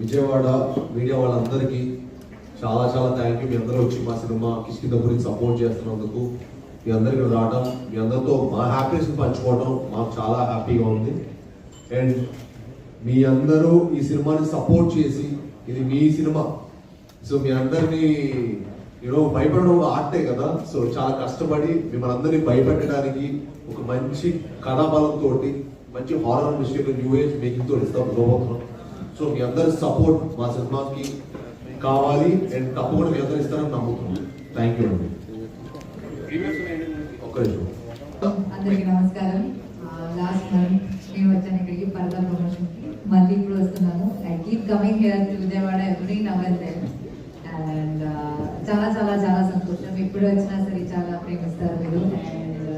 Vijayawada media వాళ్ళందరికీ చాలా చాలా థ్యాంక్ యూ మీ అందరూ వచ్చి మా సినిమా కిష్కింద గురించి సపోర్ట్ చేస్తున్నందుకు మీ అందరికి రావడం మీ అందరితో మా హ్యాపీనెస్ పంచుకోవడం మాకు చాలా హ్యాపీగా ఉంది. అండ్ మీ అందరూ ఈ సినిమాని సపోర్ట్ చేసి ఇది మీ సినిమా. సో మీ అందరినీ యూనో భయపడడం ఒక ఆర్టే కదా. సో చాలా కష్టపడి మిమ్మల్ని అందరినీ భయపెట్టడానికి ఒక మంచి కళాబలంతో మంచి హారర్ విషయంలో న్యూ ఏజ్ మేకింగ్ తోటి ఇస్తాం. ఇవ్వబోతున్నాం సో మీ అందరి సపోర్ట్ మా సినిమాకి కావాలి అండ్ తప్పకుండా మీ అందరు ఇస్తారని నమ్ముతున్నాను థ్యాంక్ యూ అండి ఒక్క అందరికీ నమస్కారం. లాస్ట్ మంత్ నేను వచ్చాను ఇక్కడికి పరదా ప్రమోషన్ మళ్ళీ ఇప్పుడు వస్తున్నాను I keep coming here to Vijayawada every now and చాలా చాలా చాలా సంతోషం. ఎప్పుడు వచ్చినా సరే చాలా ప్రేమిస్తారు మీరు. And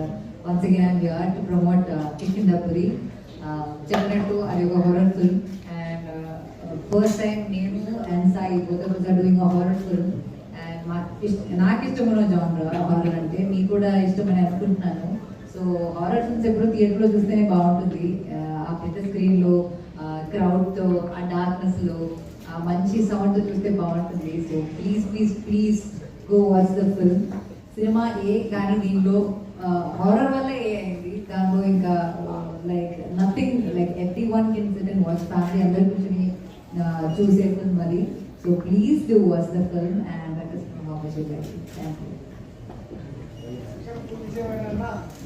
once again I'm here to promote Kishan Dapuri చెప్పినట్టు అది ఒక హొరర్ ఫిల్మ్ ఫస్ట్ టైం నేను and Sai both of doing horror film and మాకు ఇష్ట- నాకు ఇష్టమైన జానర్ హారర్ అంటే మీకు కూడా ఇష్టమని అనుకుంటున్నాను. సో హారర్ ఫిల్మ్స్ ఎప్పుడు థియేటర్లో చూస్తేనే బాగుంటుంది. ఆ, పెద్ద స్క్రీన్లో క్రౌడ్తో ఆ డార్క్నెస్లో ఆ మంచి సౌండ్తో చూస్తే బాగుంటుంది. So please please please go watch the film cinema ఏ కానీ దీనిలో హారర్ వల్ల ఏ అయింది? దానిలో ఇంకా like nothing like everyone can sit and watch family అందరి కూర్చొని చూసే ఫిల్మ్ అది so please do watch the film and that is how much you like thank you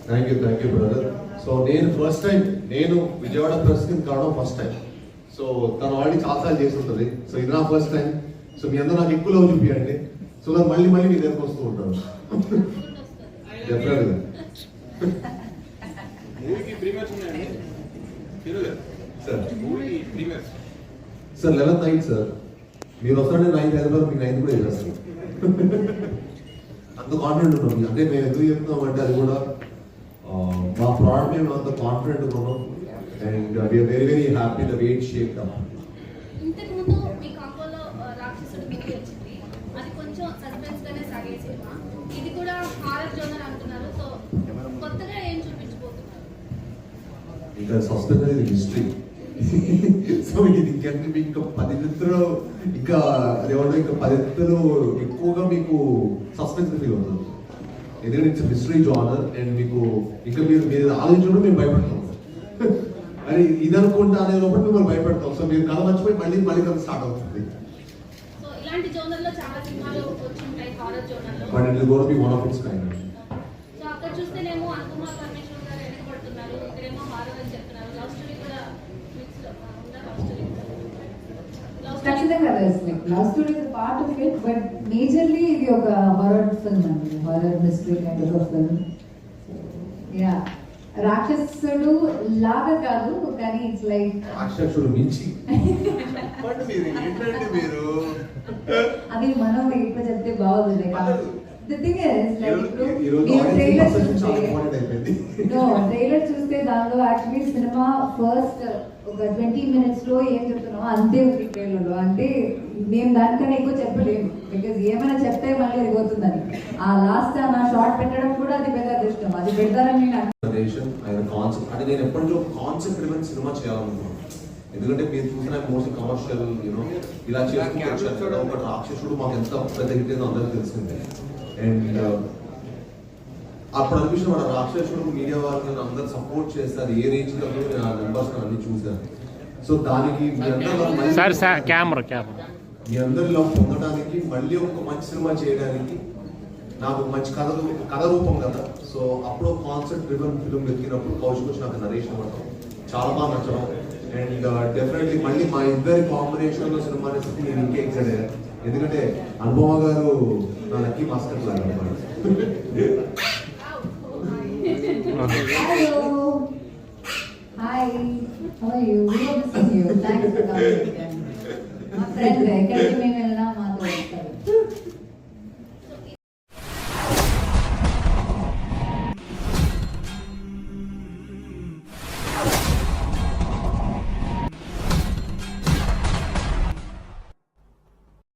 thank you thank you brother so నేను first time నేను Vijayawada press కింద కావడం first time so తను already చాలాసార్లు చేసి ఉంటుంది. సో ఇది నా ఫస్ట్ టైం సో మీ అందరూ నాకు ఎక్కువ లవ్ చూపించండి సో నేను మళ్ళీ మళ్ళీ మీ దగ్గరకు వస్తూ ఉంటాను. డెఫినెట్గా మూవీకి ప్రీమియర్స్ ఉన్నాయండి. Sir movie premieres sir eleventh night sir. మీరు వస్తారంటే నైన్త్ హైదరాబాద్ మీకు నైన్త్ కూడా చేస్తాను అంత కాన్ఫిడెంట్ ఉన్నాం అంటే మేము ఎందుకు చెప్తున్నాం అంటే అది కూడా మా ప్రోడక్ట్ మేము అంత కాన్ఫిడెంట్ ఉన్నాం. And we're very very happy the wait cinema. ఇది కూడా హారర్ జోనర్ అంటున్నారు. సో కొత్తగా ఏం చూపించబోతున్నారు? ఇంకా సస్పెన్స్ అనేది హిస్టరీ సో ఇది ఇంకంటే మీకు ఇంకా పది విత్తులు ఇంకా అదేమంటే ఇంకా పది విత్తులు ఎక్కువగా మీకు సస్పెన్స్ ఫీల్ అవుతుంది. ఎందుకంటే ఇట్స్ హిస్టరీ జానర్ అండ్ మీకు ఇంకా మీరు మీరు ఆలోచించడం మేము భయపడతాం అని ఇది అనుకుంటా అనే లోపల మిమ్మల్ని భయపెడతాం సో మీరు కథ మర్చిపోయి మళ్ళీ మళ్ళీ కథ స్టార్ట్ అవుతుంది. But it gonna be one of its kind so అక్కడ చూస్తేనేమో అనుకుమార్ పరమేశ్వర్ గారు వెనకబడుతున్నారు ఇక్కడేమో హారర్ అని చెప్తున్నారు లవ్ స్టోరీ కూడా మిక్స్ ఉందా love story like love story is part of it but majorly ఇది ఒక హారర్ ఫిల్మ్ అండి. Horror mystery kind of film yeah రాక్షసుడు లాగా కాదు కానీ ఇట్స్ లైక్ రాక్షసుడు మించి. మీరు అది మనం ఇప్పుడు చెప్తే బాగుంది. Like the thing is like ఇప్పుడు మీరు ట్రైలర్ చూస్తే ట్రైలర్ చూస్తే దానిలో యాక్చువల్లీ సినిమా ఫస్ట్ ఒక ట్వంటీ మినిట్స్లో ఏం చెప్తున్నామో అంతే ఉంది ట్రైలర్లో అంటే మేము దానికన్నా ఎక్కువ చెప్పలేము బికాజ్ ఏమైనా చెప్తే మళ్ళీ అది పోతుందని ఆ లాస్ట్ నా షార్ట్ పెట్టడం కూడా అది పెద్ద అదృష్టం. అది పెడతారని కాన్సెప్ట్ అంటే నేను కాన్సెప్ట్ డ్రివెన్ సినిమా చేయాలనుకున్నాను ఎందుకంటే మీరు చూసిన మోస్ట్ కమర్షియల్ యూనో ఇలా చేసుకుంటూ ఒక రాక్షసుడు మాకు ఎంత పెద్ద హిట్ అయిందో అందరికీ తెలిసిందే. అండ్ అప్పుడు అనిపించిన మన రాక్షసుడు మీడియా వాళ్ళని అందరు సపోర్ట్ చేస్తారు ఏ రేంజ్లో నేను ఆ నెంబర్స్ అన్ని చూశాను. సో దానికి మీ సార్ కెమెరా కెమెరా మీ అందరిలో పొందడానికి మళ్ళీ ఒక మంచి సినిమా చేయడానికి నాకు మంచి కథ కథ రూపం కదా. సో అప్పుడు కాన్సెప్ట్ డ్రివెన్ ఫిల్మ్ వెతికినప్పుడు కౌశిక్ వచ్చి నాకు నరేషన్ ఇవ్వడం చాలా బాగా నచ్చడం. అండ్ డెఫినెట్లీ మళ్ళీ మా ఇద్దరి కాంబినేషన్లో సినిమా అనేసి నేను ఇంకే అయ్యాను ఎందుకంటే అనుభవ గారు నా లక్కీ మాస్టర్ లాగా 对对